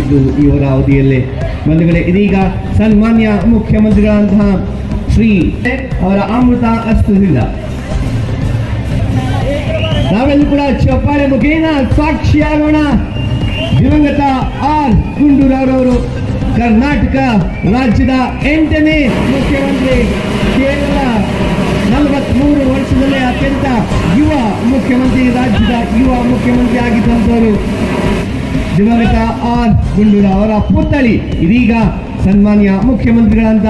ಇದ್ದು ಇವರ ಅವಧಿಯಲ್ಲೇ. ಬಂಧುಗಳೇ, ಇದೀಗ ಸನ್ಮಾನ್ಯ ಮುಖ್ಯಮಂತ್ರಿಗಳಂತಹ ಶ್ರೀ ಅವರ ಅಮೃತ ಹಸ್ತದಿಂದ ನಾವೆಲ್ಲೂ ಕೂಡ ಚಪ್ಪಾಳೆ ಮುಖೇನ ಸಾಕ್ಷಿಯಾಗೋಣ. ದಿವಂಗತ ಆರ್ ಗುಂಡೂರವರವರು ಕರ್ನಾಟಕ ರಾಜ್ಯದ ಎಂಟನೇ ಮುಖ್ಯಮಂತ್ರಿ. ಕೇವಲ ನಲವತ್ಮೂರು ವರ್ಷದಲ್ಲೇ ಅತ್ಯಂತ ಯುವ ಮುಖ್ಯಮಂತ್ರಿ, ರಾಜ್ಯದ ಯುವ ಮುಖ್ಯಮಂತ್ರಿ ಆಗಿದ್ದಂಥವರು. ದಿವಂಗತ ಆರ್ ಗುಂಡೂರ ಅವರ ಪುತ್ಥಳಿ. ಇದೀಗ ಸನ್ಮಾನ್ಯ ಮುಖ್ಯಮಂತ್ರಿಗಳಂತ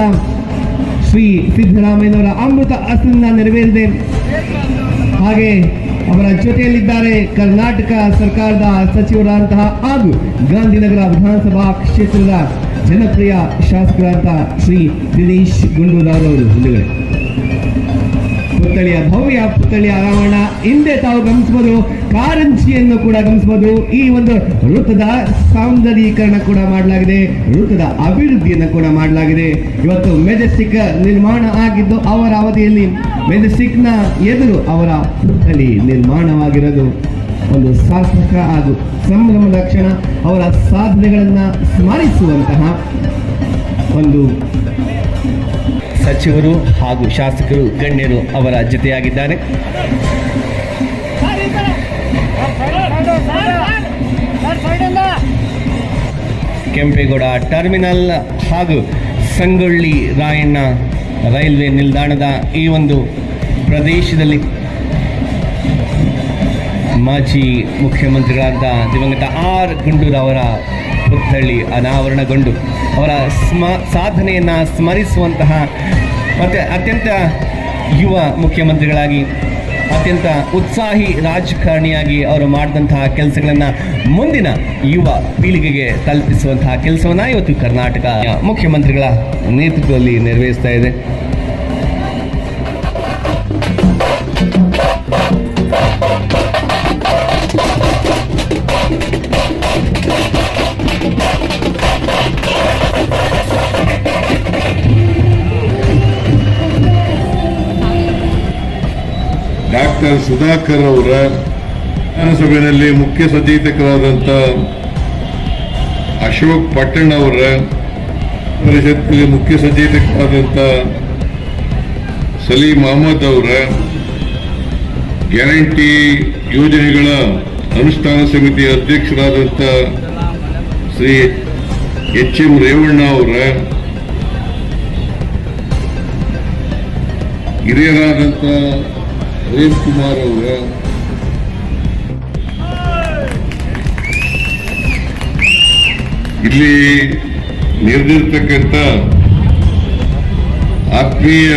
ಶ್ರೀ ಸಿದ್ದರಾಮಯ್ಯನವರ ಅಮೃತ ಅಸ್ತ್ರದಿಂದ ನೆರವೇರಿದೆ. ಹಾಗೆ ಅವರ ಜೊತೆಯಲ್ಲಿದ್ದಾರೆ ಕರ್ನಾಟಕ ಸರ್ಕಾರದ ಸಚಿವರಾದಂತಹ ಹಾಗೂ ಗಾಂಧಿನಗರ ವಿಧಾನಸಭಾ ಕ್ಷೇತ್ರದ ಜನಪ್ರಿಯ ಶಾಸಕರಾದಂತಹ ಶ್ರೀ ದಿನೇಶ್ ಗುಂಡೂರಾವ್ ಅವರು. ಪುತ್ಥಳಿಯ ಭವ್ಯ ಪುತ್ಥಳಿಯ ರಾವಣ ಹಿಂದೆ ತಾವು ಗಮನಿಸಬಹುದು. ಕಾರಂಜಿಯನ್ನು ಕೂಡ ಗಮನಿಸಬಹುದು. ಈ ಒಂದು ವೃತ್ತದ ಸೌಂದರ್ಯೀಕರಣ ಕೂಡ ಮಾಡಲಾಗಿದೆ. ವೃತ್ತದ ಅಭಿವೃದ್ಧಿಯನ್ನು ಕೂಡ ಮಾಡಲಾಗಿದೆ. ಇವತ್ತು ಮೆಜೆಸ್ಟಿಕ್ ನಿರ್ಮಾಣ ಆಗಿದ್ದು ಅವರ ಅವಧಿಯಲ್ಲಿ ಮೆಜೆಸ್ಟಿಕ್ನ ಎದುರು ಅವರ ಪುತ್ಥಳಿ ನಿರ್ಮಾಣವಾಗಿರೋದು ಒಂದು ಸಾರ್ಥಕ ಹಾಗೂ ಸಂಭ್ರಮದ ಕ್ಷಣ. ಅವರ ಸಾಧನೆಗಳನ್ನು ಸ್ಮರಿಸುವಂತಹ ಒಂದು ಸಚಿವರು ಹಾಗೂ ಶಾಸಕರು, ಗಣ್ಯರು ಅವರ ಜೊತೆಯಾಗಿದ್ದಾರೆ. ಕೆಂಪೇಗೌಡ ಟರ್ಮಿನಲ್ ಹಾಗೂ ಸಂಗೊಳ್ಳಿ ರಾಯಣ್ಣ ರೈಲ್ವೆ ನಿಲ್ದಾಣದ ಈ ಒಂದು ಪ್ರದೇಶದಲ್ಲಿ ಮಾಜಿ ಮುಖ್ಯಮಂತ್ರಿಗಳಾದ ದಿವಂಗತ ಆರ್ ಗುಂಡೂರವರ ಪುತ್ಥಳಿ ಅನಾವರಣಗೊಂಡು ಅವರ ಸ್ಮ, ಸಾಧನೆಯನ್ನು ಸ್ಮರಿಸುವಂತಹ ಮತ್ತು ಅತ್ಯಂತ ಯುವ ಮುಖ್ಯಮಂತ್ರಿಗಳಾಗಿ, ಅತ್ಯಂತ ಉತ್ಸಾಹಿ ರಾಜಕಾರಣಿಯಾಗಿ ಅವರು ಮಾಡಿದಂತಹ ಕೆಲಸಗಳನ್ನು ಮುಂದಿನ ಯುವ ಪೀಳಿಗೆಗೆ ತಲುಪಿಸುವಂತಹ ಕೆಲಸವನ್ನು ಇವತ್ತು ಕರ್ನಾಟಕ ಮುಖ್ಯಮಂತ್ರಿಗಳ ನೇತೃತ್ವದಲ್ಲಿ ನೆರವೇರಿಸ್ತಾ ಇದೆ. ಡಾಕ್ಟರ್ ಸುಧಾಕರ್ ಅವರ ವಿಧಾನಸಭೆಯಲ್ಲಿ ಮುಖ್ಯ ಸಚೇತಕರಾದಂಥ ಅಶೋಕ್ ಪಟ್ಟಣ್ ಅವರ ಪರಿಷತ್ನಲ್ಲಿ ಮುಖ್ಯ ಸಚೇತಕರಾದಂಥ ಸಲೀಂ ಅಹಮದ್ ಅವರ ಗ್ಯಾರಂಟಿ ಯೋಜನೆಗಳ ಅನುಷ್ಠಾನ ಸಮಿತಿ ಅಧ್ಯಕ್ಷರಾದಂಥ ಶ್ರೀ ಎಚ್ ಎಂ ರೇವಣ್ಣ ಅವರ ಹಿರಿಯರಾದಂಥ ಪ್ರೇಮ್ ಕುಮಾರ್ ಅವರ. ಇಲ್ಲಿ ನೆರೆದಿರ್ತಕ್ಕಂಥ ಆತ್ಮೀಯ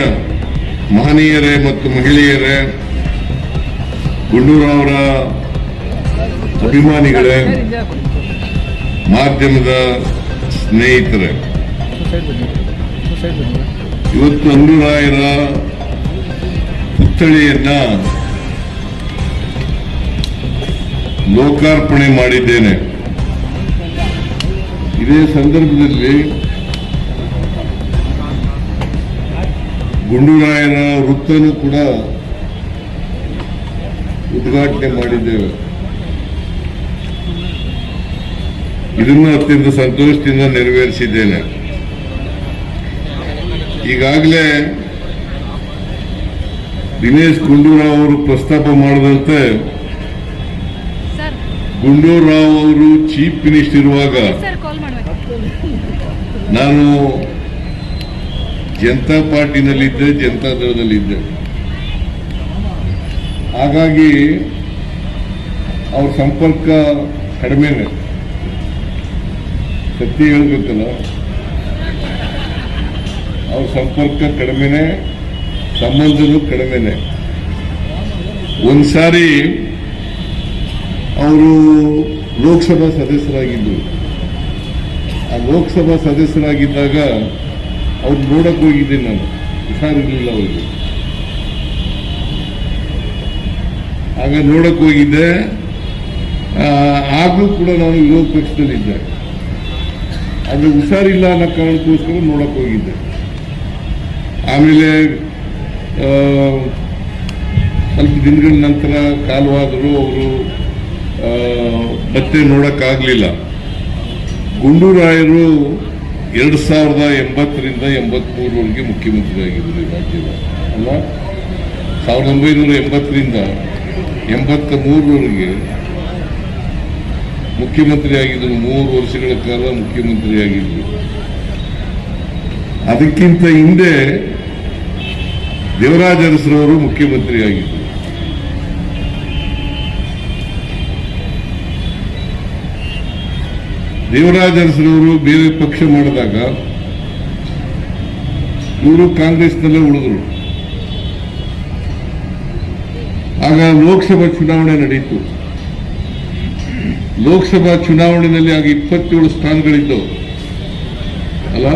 ಮಹನೀಯರೇ ಮತ್ತು ಮಹಿಳೆಯರೇ ಗುಂಡೂರಾವರ ಅಭಿಮಾನಿಗಳೇ ಮಾಧ್ಯಮದ ಸ್ನೇಹಿತರೇ. ಇವತ್ತು ಅಂಡುರಾಯರ ಪುತ್ಥಳಿಯನ್ನ ಲೋಕಾರ್ಪಣೆ ಮಾಡಿದ್ದೇನೆ. ಇದೇ ಸಂದರ್ಭದಲ್ಲಿ ಗುಂಡೂರಾಯನ ವೃತ್ತನೂ ಕೂಡ ಉದ್ಘಾಟನೆ ಮಾಡಿದ್ದೇವೆ. ಇದನ್ನು ಅತ್ಯಂತ ಸಂತೋಷದಿಂದ ನೆರವೇರಿಸಿದ್ದೇನೆ. ಈಗಾಗಲೇ ದಿನೇಶ್ ಗುಂಡೂರಾವ್ ಅವರು ಪ್ರಸ್ತಾಪ ಮಾಡದಂತೆ ಗುಂಡೂರಾವ್ ಅವರು ಚೀಫ್ ಮಿನಿಸ್ಟರ್ ಇರುವಾಗ ನಾನು ಜನತಾ ಪಾರ್ಟಿನಲ್ಲಿದ್ದೆ ಜನತಾ ದಳದಲ್ಲಿದ್ದೆ. ಹಾಗಾಗಿ ಅವ್ರ ಸಂಪರ್ಕ ಕಡಿಮೆನೆ. ಸತ್ಯ ಹೇಳ್ಬೇಕಲ್ಲ. ಅವ್ರ ಸಂಪರ್ಕ ಕಡಿಮೆನೆ. ಸಂಬಂಧನೂ ಕಡಿಮೆನೆ. ಒಂದ್ಸಾರಿ ಅವರು ಲೋಕಸಭಾ ಸದಸ್ಯರಾಗಿದ್ದರು. ಆ ಲೋಕಸಭಾ ಸದಸ್ಯರಾಗಿದ್ದಾಗ ಅವ್ರು ನೋಡಕ್ಕೆ ಹೋಗಿದ್ದೆ ನಾನು. ಹುಷಾರಿರಲಿಲ್ಲ ಅವರಿಗೆ. ಆಗ ನೋಡಕ್ ಹೋಗಿದ್ದೆ. ಆಗಲೂ ಕೂಡ ನಾನು ವಿರೋಧ ಪಕ್ಷದಲ್ಲಿದ್ದೆ. ಅದು ಹುಷಾರಿಲ್ಲ ಅನ್ನೋ ಕಾರಣಕ್ಕೋಸ್ಕರ ನೋಡಕ್ ಹೋಗಿದ್ದೆ. ಆಮೇಲೆ ಸ್ವಲ್ಪ ದಿನಗಳ ನಂತರ ಕಾಲವಾದರೂ ಅವರು ಮತ್ತೆ ನೋಡಕ್ಕಾಗಲಿಲ್ಲ. ಗುಂಡೂರಾಯರು ಎರಡು ಸಾವಿರದ ಎಂಬತ್ತರಿಂದ ಎಂಬತ್ಮೂರವರೆಗೆ ಮುಖ್ಯಮಂತ್ರಿ ಆಗಿದ್ದರು ಈ ರಾಜ್ಯದ ಅಲ್ಲ ಸಾವಿರದ ಒಂಬೈನೂರ ಎಂಬತ್ತರಿಂದ ಎಂಬತ್ತ ಮೂರರವರೆಗೆ ಮುಖ್ಯಮಂತ್ರಿ ಆಗಿದ್ದರು. ಮೂರು ವರ್ಷಗಳ ಕಾಲ ಮುಖ್ಯಮಂತ್ರಿ ಆಗಿದ್ದರು. ಅದಕ್ಕಿಂತ ಹಿಂದೆ ದೇವರಾಜ ಅರಸರವರು ಮುಖ್ಯಮಂತ್ರಿ ಆಗಿದ್ದರು ದೇವರಾಜ ಅರಸರವರು ಬೇರೆ ಪಕ್ಷ ಮಾಡಿದಾಗ ಇವರು ಕಾಂಗ್ರೆಸ್ನಲ್ಲೇ ಉಳಿದ್ರು. ಆಗ ಲೋಕಸಭಾ ಚುನಾವಣೆ ನಡೆಯಿತು ಲೋಕಸಭಾ ಚುನಾವಣೆಯಲ್ಲಿ ಆಗ ಇಪ್ಪತ್ತೇಳು ಸ್ಥಾನಗಳಿದ್ದವು. ಅಲ್ಲ?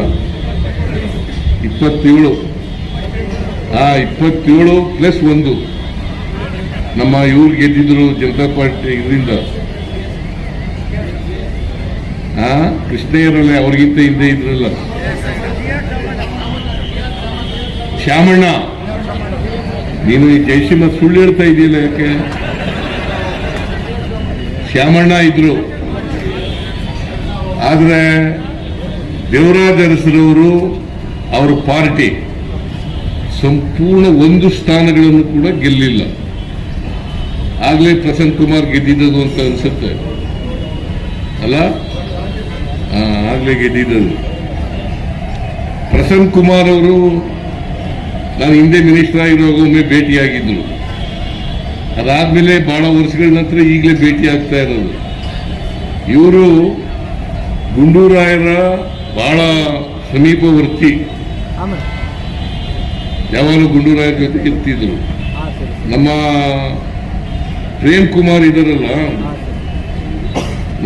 ಇಪ್ಪತ್ತೇಳು. ಆ ಇಪ್ಪತ್ತೇಳು ಪ್ಲಸ್ ಒಂದು. ನಮ್ಮ ಇವ್ರು ಗೆದ್ದಿದ್ರು ಜನತಾ ಪಾರ್ಟಿ ಇದರಿಂದ. ಆ ಕೃಷ್ಣಯ್ಯರಲ್ಲ ಅವ್ರಿಗಿಂತ ಹಿಂದೆ ಇದ್ರಲ್ಲ. ಶ್ಯಾಮಣ್ಣ, ನೀನು ಈ ಸುಳ್ಳು ಹೇಳ್ತಾ ಇದೆಯಲ್ಲ ಯಾಕೆ? ಶ್ಯಾಮಣ್ಣ ಇದ್ರು. ಆದ್ರೆ ದೇವರಾಜ ಅರಸರವರು ಅವರ ಪಾರ್ಟಿ. ಸಂಪೂರ್ಣ ಒಂದು ಸ್ಥಾನಗಳನ್ನು ಕೂಡ ಗೆಲ್ಲಿಲ್ಲ. ಆಗಲೇ ಪ್ರಸನ್ನ ಕುಮಾರ್ ಗೆದ್ದಿದ್ದದು ಅಂತ ಅನ್ಸುತ್ತೆ. ಅಲ್ಲ? ಆಗಲೇ ಗೆದ್ದಿದ್ದದು. ಪ್ರಸನ್ನ ಕುಮಾರ್ ಅವರು ನಾನು ಹಿಂದೆ ಮಿನಿಸ್ಟರ್ ಆಗಿರುವಾಗ ಒಮ್ಮೆ ಭೇಟಿಯಾಗಿದ್ದರು. ಅದಾದ್ಮೇಲೆ ಬಹಳ ವರ್ಷಗಳ ನಂತರ ಈಗಲೇ ಭೇಟಿ ಆಗ್ತಾ ಇರೋದು. ಇವರು ಗುಂಡೂರಾಯರ ಬಹಳ ಸಮೀಪವರ್ತಿ. ಯಾವಾಗಲೂ ಗುಂಡು ಜೊತೆ ಇರ್ತಿದ್ರು ನಮ್ಮ ಪ್ರೇಮ್ ಕುಮಾರ್ ಇದರಲ್ಲ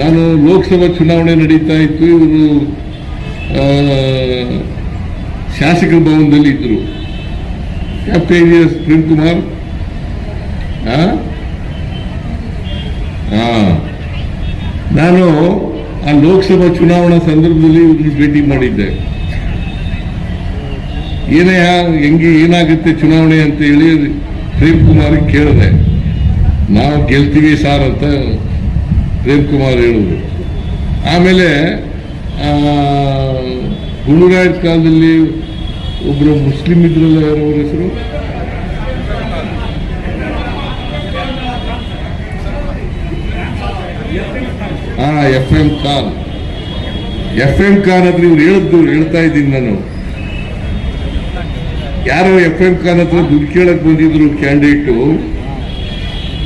ನಾನು ಲೋಕಸಭಾ ಚುನಾವಣೆ ನಡೀತಾ ಇತ್ತು, ಇವರು ಶಾಸಕ ಭವನದಲ್ಲಿ ಇದ್ರು ಕ್ಯಾಪ್ಟನ್ ಎಸ್ ಪ್ರೇಮ್ ಕುಮಾರ್. ನಾನು ಆ ಲೋಕಸಭಾ ಚುನಾವಣಾ ಸಂದರ್ಭದಲ್ಲಿ ಇವ್ರನ್ನ ಭೇಟಿ ಮಾಡಿದ್ದೆ ಏನೇ ಹೆಂಗೆ ಏನಾಗುತ್ತೆ ಚುನಾವಣೆ ಅಂತ ಹೇಳಿ ಪ್ರೇಮ್ ಕುಮಾರ್ ಕೇಳಿದೆ. ನಾವು ಗೆಲ್ತೀವಿ ಸಾರ್ ಅಂತ ಪ್ರೇಮ್ ಕುಮಾರ್ ಹೇಳಿದ್ರು ಆಮೇಲೆ ಆ, ಗುಂಡೂರಾಯರ ಕಾಲದಲ್ಲಿ ಒಬ್ಬರು ಮುಸ್ಲಿಂ ಇದ್ರಲ್ಲ ಯಾರವ್ರ ಹೆಸರು? ಹಾ F M Khan. F M Khan ಅಂದ್ರೆ ಇವ್ರು ಹೇಳಿದ್ದು ಹೇಳ್ತಾ ಇದ್ದೀನಿ ನಾನು. ಯಾರೋ ಎಫ್ ಎಂ ಖಾನ್ ಹತ್ರ ದುಡ್ಡು ಕೇಳಕ್ ಬಂದಿದ್ರು ಕ್ಯಾಂಡಿಡೇಟು.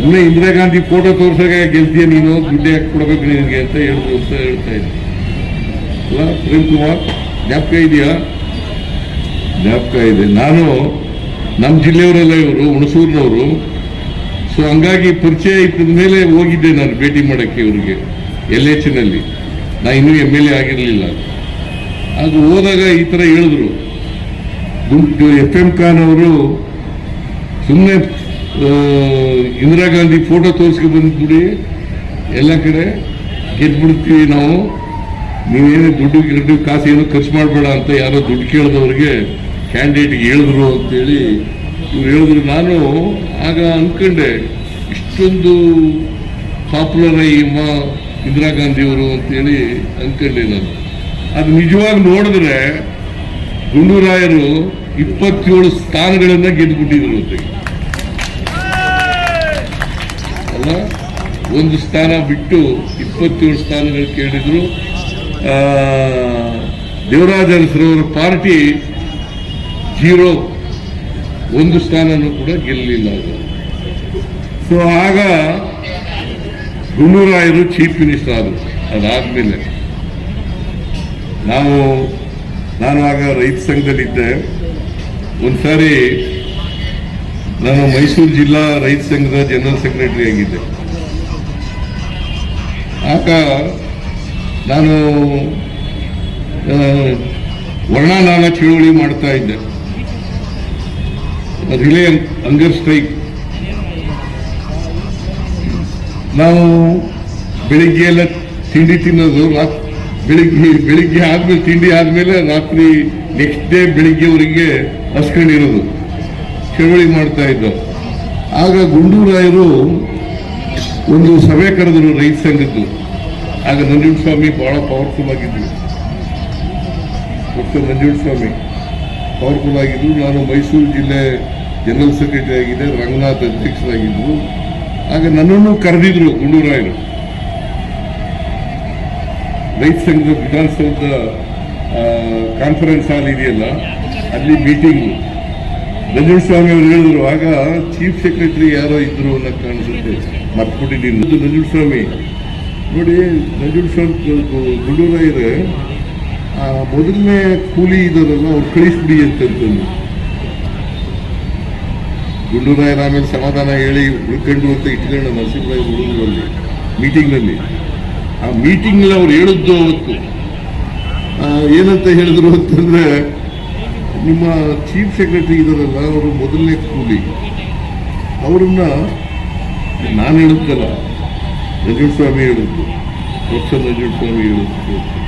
ಇನ್ನ ಇಂದಿರಾ ಗಾಂಧಿ ಫೋಟೋ ತೋರ್ಸಾಗ ಗೆಲ್ತೀಯ ನೀನು? ದುಡ್ಡು ಯಾಕೆ ಕೊಡಬೇಕು ನಿನಗೆ ಅಂತ ಹೇಳಿದ್ರು ಅಂತ ಹೇಳ್ತಾ ಇದ್ದೆ. ಅಲ್ಲ, ಪ್ರೇಮ್ ಕುಮಾರ್, ಜ್ಞಾಪಕ ಇದೆಯಾ? ಜ್ಞಾಪಕ ಇದೆ. ನಾನು ನಮ್ಮ ಜಿಲ್ಲೆಯವರೆಲ್ಲ ಇವರು, ಹುಣಸೂರಿನವರು. ಸೊ ಹಂಗಾಗಿ ಪರಿಚಯ ಇದ್ದ ಮೇಲೆ ಹೋಗಿದ್ದೆ ನಾನು ಭೇಟಿ ಮಾಡೋಕ್ಕೆ ಇವರಿಗೆ ಎಲ್ ಎಚ್ನಲ್ಲಿ ನಾ ಇನ್ನೂ ಎಂ ಎಲ್ ಎ ಆಗಿರಲಿಲ್ಲ. ಅದು ಹೋದಾಗ ಈ ಥರ ಹೇಳಿದ್ರು. ಎಫ್ ಎಂ ಖಾನ್ ಅವರು ಸುಮ್ಮನೆ ಇಂದಿರಾ ಗಾಂಧಿ ಫೋಟೋ ತೋರಿಸ್ಕೊಂಡು ಬಂದ್ಬಿಡಿ ಎಲ್ಲ ಕಡೆ ಗೆದ್ಬಿಡ್ತೀವಿ ನಾವು. ನೀವೇನು ದುಡ್ಡು ಗಿಡ್ಡು ಕಾಸು ಏನು ಖರ್ಚು ಮಾಡಬೇಡ ಅಂತ ಯಾರೋ ದುಡ್ಡು ಕೇಳಿದವ್ರಿಗೆ ಕ್ಯಾಂಡಿಡೇಟ್ಗೆ ಹೇಳಿದ್ರು ಅಂತೇಳಿ ಇವ್ರು ಹೇಳಿದ್ರು. ನಾನು ಆಗ ಅಂದ್ಕೊಂಡೆ ಇಷ್ಟೊಂದು ಪಾಪ್ಯುಲರ್ ಈ ಮಾ, ಇಂದಿರಾ ಗಾಂಧಿಯವರು ಅಂತೇಳಿ ಅಂದ್ಕೊಂಡೆ ನಾನು. ಅದು ನಿಜವಾಗಿ ನೋಡಿದ್ರೆ ಗುಂಡೂರಾಯರು ಇಪ್ಪತ್ತೇಳು ಸ್ಥಾನಗಳನ್ನ ಗೆದ್ದುಬಿಟ್ಟಿದ್ರು ಅಲ್ಲ, ಒಂದು ಸ್ಥಾನ ಬಿಟ್ಟು ಇಪ್ಪತ್ತೇಳು ಸ್ಥಾನಗಳು ಕೇಳಿದ್ರು. ದೇವರಾಜ ಅರಸರವರ ಪಾರ್ಟಿ ಜೀರೋ. ಒಂದು ಸ್ಥಾನನೂ ಕೂಡ ಗೆಲ್ಲಲಿಲ್ಲ ಸೊ ಆಗ ಗುಂಡೂರಾಯರು ಚೀಫ್ ಮಿನಿಸ್ಟರ್ ಆದರು. ಅದಾದ್ಮೇಲೆ ನಾವು ನಾನು ಆಗ ರೈತ ಸಂಘದಲ್ಲಿದ್ದೆ. ಒಂದ್ಸಾರಿ ನಾನು ಮೈಸೂರು ಜಿಲ್ಲಾ ರೈತ ಸಂಘದ ಜನರಲ್ ಸೆಕ್ರೆಟರಿ ಆಗಿದ್ದೆ. ಆಗ ನಾನು ಆ, ವರ್ಣನಾನ ಚಳುವಳಿ ಮಾಡ್ತಾ ಇದ್ದೆ. Relay hunger strike. ನಾವು ಬೆಳಿಗ್ಗೆ ಎಲ್ಲ ತಿಂಡಿ ತಿನ್ನೋದು ರಾತ್- ಬೆಳಿಗ್ಗೆ ಬೆಳಿಗ್ಗೆ ಆದ್ಮೇಲೆ, ತಿಂಡಿ ಆದ್ಮೇಲೆ ರಾತ್ರಿ ನೆಕ್ಸ್ಟ್ ಡೇ ಬೆಳಿಗ್ಗೆವರೆಗೆ ಹಸ್ಕೊಂಡಿರೋದು ಚಳವಳಿ ಮಾಡ್ತಾ ಇದ್ದ. ಆಗ ಗುಂಡೂರಾಯರು ಒಂದು ಸಭೆ ಕರೆದರು, ರೈತ ಸಂಘದ್ದು. ಆಗ ನಂಜುಂಡಸ್ವಾಮಿ ಬಹಳ ಪವರ್ಫುಲ್ ಆಗಿದ್ರು. ಡಾಕ್ಟರ್ ನಂಜುಂಡಸ್ವಾಮಿ ಪವರ್ಫುಲ್ ಆಗಿದ್ರು. ನಾನು ಮೈಸೂರು ಜಿಲ್ಲೆ ಜನರಲ್ ಸೆಕ್ರೆಟರಿ ಆಗಿದೆ, ರಂಗನಾಥ್ ಅಧ್ಯಕ್ಷರಾಗಿದ್ದರು. ಆಗ ನನ್ನನ್ನು ಕರೆದಿದ್ರು ಗುಂಡೂರಾಯರು. ರೈತ ಸಂಘದ ವಿಧಾನಸೌಧ ಕಾನ್ಫರೆನ್ಸ್ ಹಾಲ್ ಇದೆಯಲ್ಲ? ಅಲ್ಲಿ ಮೀಟಿಂಗ್ ಸ್ವಾಮಿ ಅವರು ಹೇಳಿದ್ರು, ಆಗ ಚೀಫ್ ಸೆಕ್ರೆಟರಿ ಯಾರೋ ಇದ್ರು ಅನ್ನೋ ಕಾಣಿಸುತ್ತೆ. ಮರ್ತ್ಬಿಟ್ಟಿದ್ದೀನಿ ಇದು ಸ್ವಾಮಿ ನೋಡಿ, ನಂಜುಂಡಸ್ವಾಮಿ ಗುಡೂರ ಇದೆ. ಮೊದಲನೇ ಕೂಲಿ ಇದ್ದಾರಲ್ಲ ಅವ್ರು ಕಳಿಸ್ಬಿಡಿ ಅಂತಂತಂದು ಗುಂಡೂರಾಯರ ಆಮೇಲೆ ಸಮಾಧಾನ ಹೇಳಿ ಉಳ್ಕೊಂಡು ಅಂತ ಇಟ್ಕೊಂಡು ನರಸಿಂಹರಾಯ ಹುಡುಗರು ಅಲ್ಲಿ ಮೀಟಿಂಗ್ನಲ್ಲಿ ಆ ಮೀಟಿಂಗ್ಲಿ ಅವ್ರು ಹೇಳಿದ್ದು ಅವತ್ತು. ಏನಂತ ಹೇಳಿದ್ರು ಅಂತಂದ್ರೆ, ನಿಮ್ಮ ಚೀಫ್ ಸೆಕ್ರೆಟರಿ ಇದಾರಲ್ಲ ಅವರು ಮೊದಲನೇ ಕೂಲಿ. ಅವರನ್ನ ನಾನು ಹೇಳಿದ್ದಲ್ಲ ನಂಜುಂಡಸ್ವಾಮಿ ಹೇಳಿದ್ದು ಪ್ರೊಫೆಸರ್ ನಂಜುಂಡಸ್ವಾಮಿ ಹೇಳಿದ್ದು